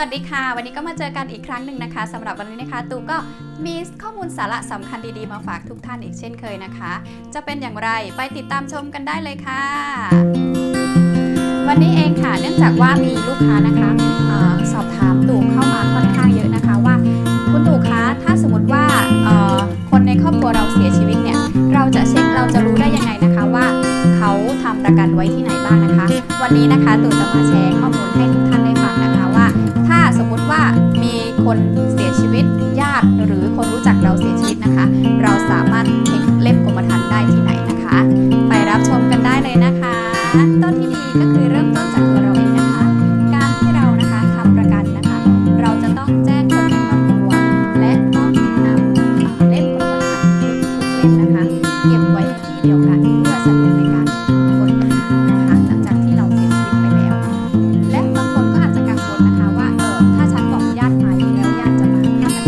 วัสดีค่ะ วันนี้ก็มาเจอกันอีกครั้งหนึ่งนะคะสำหรับวันนี้นะคะ ตูก็มีข้อมูลสาระสำคัญดีๆ มาฝากทุกท่านอีกเช่นเคยนะคะ จะเป็นอย่างไรไปติดตามชมกันได้เลยค่ะ วันนี้เองค่ะเนื่องจากว่ามีลูกค้านะคะออสอบถามตู่เข้ามาค่อนข้างเยอะนะคะว่า คุณตูคะถ้าสมมติว่าออคนในครอบครัวเราเสียชีวิตเนี่ยเราจะเช็คเราจะรู้ได้ยังไงนะคะว่า เขาทำประกันไว้ที่ไหนบ้างนะคะ วันนี้นะคะตู่จะมาแชร์ข้อมูลให้ทุกท่าน คนเสียชีวิตญาติ หรือคนรู้จักเราเสียชีวิตนะคะ เราสามารถเช็คเล่มกรมธรรม์ได้ที่ไหนนะคะ ไปรับชมกันได้เลยนะคะ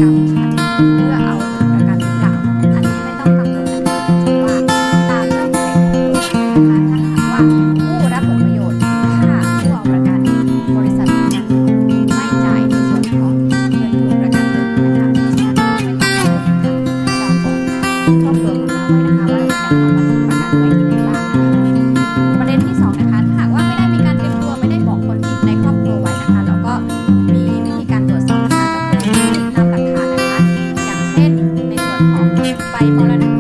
tchau. Ih, mau 了